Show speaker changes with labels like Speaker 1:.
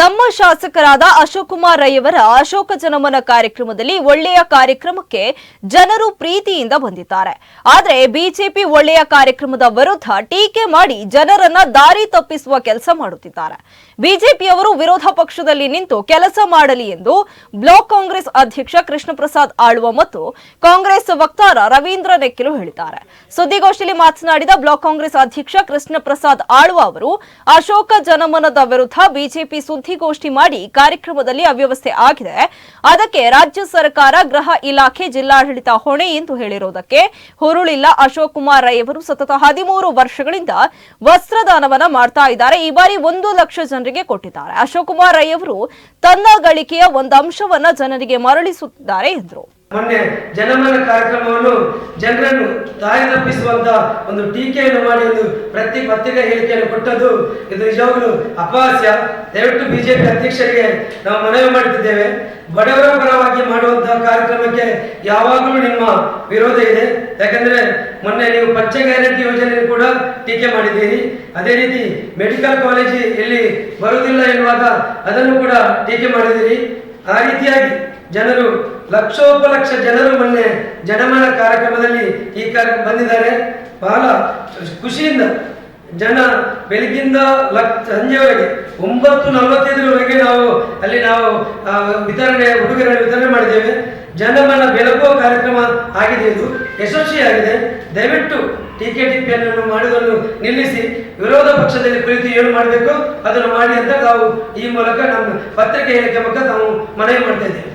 Speaker 1: ನಮ್ಮ ಶಾಸಕರಾದ ಅಶೋಕ್ ಕುಮಾರ್ ರೈಯವರ ಅಶೋಕ ಜನಮನ ಕಾರ್ಯಕ್ರಮದಲ್ಲಿ ಒಳ್ಳೆಯ ಕಾರ್ಯಕ್ರಮಕ್ಕೆ ಜನರು ಪ್ರೀತಿಯಿಂದ ಬಂದಿದ್ದಾರೆ. ಆದರೆ ಬಿಜೆಪಿ ಒಳ್ಳೆಯ ಕಾರ್ಯಕ್ರಮದ ವಿರುದ್ಧ ಟೀಕೆ ಮಾಡಿ ಜನರನ್ನ ದಾರಿ ತಪ್ಪಿಸುವ ಕೆಲಸ ಮಾಡುತ್ತಿದ್ದಾರೆ. ಬಿಜೆಪಿಯವರು ವಿರೋಧ ಪಕ್ಷದಲ್ಲಿ ನಿಂತು ಕೆಲಸ ಮಾಡಲಿ ಎಂದು ಬ್ಲಾಕ್ ಕಾಂಗ್ರೆಸ್ ಅಧ್ಯಕ್ಷ ಕೃಷ್ಣ ಪ್ರಸಾದ್ ಆಳ್ವ ಮತ್ತು ಕಾಂಗ್ರೆಸ್ ವಕ್ತಾರ ರವೀಂದ್ರ ನೆಕ್ಕಿಲು ಹೇಳಿದ್ದಾರೆ. ಸುದ್ದಿಗೋಷ್ಠಿಯಲ್ಲಿ ಮಾತನಾಡಿದ ಬ್ಲಾಕ್ ಕಾಂಗ್ರೆಸ್ ಅಧ್ಯಕ್ಷ ಕೃಷ್ಣ ಪ್ರಸಾದ್ ಆಳ್ವ ಅವರು, ಅಶೋಕ ಜನಮನದ ವಿರುದ್ಧ ಬಿಜೆಪಿ ಸುದ್ದಿಗೋಷ್ಠಿ ಮಾಡಿ ಕಾರ್ಯಕ್ರಮದಲ್ಲಿ ಅವ್ಯವಸ್ಥೆ ಆಗಿದೆ. ಅದಕ್ಕೆ ರಾಜ್ಯ ಸರ್ಕಾರ, ಗೃಹ ಇಲಾಖೆ, ಜಿಲ್ಲಾಡಳಿತ ಹೊಣೆ ಎಂದು ಹೇಳಿರುವುದಕ್ಕೆ ಹುರುಳಿಲ್ಲ ಅಶೋಕ್ ಕುಮಾರ್ ರೈ ಅವರು. ಸತತ ಹದಿಮೂರು ವರ್ಷಗಳಿಂದ ವಸ್ತ್ರದಾನವನ್ನ ಮಾಡ್ತಾ ಇದ್ದಾರೆ. ಈ ಬಾರಿ ಒಂದು ಲಕ್ಷ ಜನರಿಗೆ ಕೊಟ್ಟಿದ್ದಾರೆ. ಅಶೋಕ್ ಕುಮಾರ್ ರೈ ಅವರು ತನ್ನ ಗಳಿಕೆಯ ಒಂದು ಅಂಶವನ್ನ ಜನರಿಗೆ ಮರಳಿಸುತ್ತಿದ್ದಾರೆ ಎಂದರು.
Speaker 2: ಮೊನ್ನೆ ಜನಮನ ಕಾರ್ಯಕ್ರಮವನ್ನು ಜನರನ್ನು ದಾರಿ ತಪ್ಪಿಸುವಂತ ಒಂದು ಟೀಕೆಯನ್ನು ಮಾಡಿ ಒಂದು ಪ್ರತಿ ಪತ್ರಿಕಾ ಹೇಳಿಕೆಯನ್ನು ಕೊಟ್ಟದ್ದು ಇದು ನಿಜವಾಗಲೂ ಅಪಹಾಸ್ಯ. ದಯವಿಟ್ಟು ಬಿಜೆಪಿ ಅಧ್ಯಕ್ಷರಿಗೆ ನಾವು ಮನವಿ ಮಾಡುತ್ತಿದ್ದೇವೆ. ಬಡವರ ಪರವಾಗಿ ಮಾಡುವಂತಹ ಕಾರ್ಯಕ್ರಮಕ್ಕೆ ಯಾವಾಗಲೂ ನಿಮ್ಮ ವಿರೋಧ ಇದೆ. ಯಾಕಂದ್ರೆ ಮೊನ್ನೆ ನೀವು ಪಚ್ಚ ಗ್ಯಾರಂಟಿ ಯೋಜನೆ ಕೂಡ ಟೀಕೆ ಮಾಡಿದ್ದೀರಿ. ಅದೇ ರೀತಿ ಮೆಡಿಕಲ್ ಕಾಲೇಜ್ ಇಲ್ಲಿ ಬರುವುದಿಲ್ಲ ಎನ್ನುವಾಗ ಅದನ್ನು ಕೂಡ ಟೀಕೆ ಮಾಡಿದ್ದೀರಿ. ಆ ರೀತಿಯಾಗಿ ಜನರು ಲಕ್ಷೋಪಲಕ್ಷ ಜನರು ಮೊನ್ನೆ ಜನಮನ ಕಾರ್ಯಕ್ರಮದಲ್ಲಿ ಈ ಕಾರ್ಯ ಬಂದಿದ್ದಾರೆ. ಬಹಳ ಖುಷಿಯಿಂದ ಜನ ಬೆಳಗಿಂದ ಲಕ್ ಸಂಜೆವರೆಗೆ ಒಂಬತ್ತು ನಲವತ್ತೈದರವರೆಗೆ ನಾವು ಅಲ್ಲಿ ನಾವು ವಿತರಣೆ, ಉಡುಗೊರೆಯನ್ನು ವಿತರಣೆ ಮಾಡಿದ್ದೇವೆ. ಜನಮನ ಬೆಳಗುವ ಕಾರ್ಯಕ್ರಮ ಆಗಿದೆ ಇದು. ಯಶಸ್ವಿಯಾಗಿದೆ ದಯವಿಟ್ಟು ಟೀಕೆ ಟಿಪ್ಪೆಯನ್ನು ಮಾಡುವುದನ್ನು ನಿಲ್ಲಿಸಿ. ವಿರೋಧ ಪಕ್ಷದಲ್ಲಿ ಕುಳಿತು ಏನು ಮಾಡಬೇಕು ಅದನ್ನು ಮಾಡಿ ಅಂತ ನಾವು ಈ ಮೂಲಕ ನಮ್ಮ ಪತ್ರಿಕೆ ಹೇಳಿಕೆ ಮೂಲಕ ನಾವು ಮನವಿ ಮಾಡ್ತಾ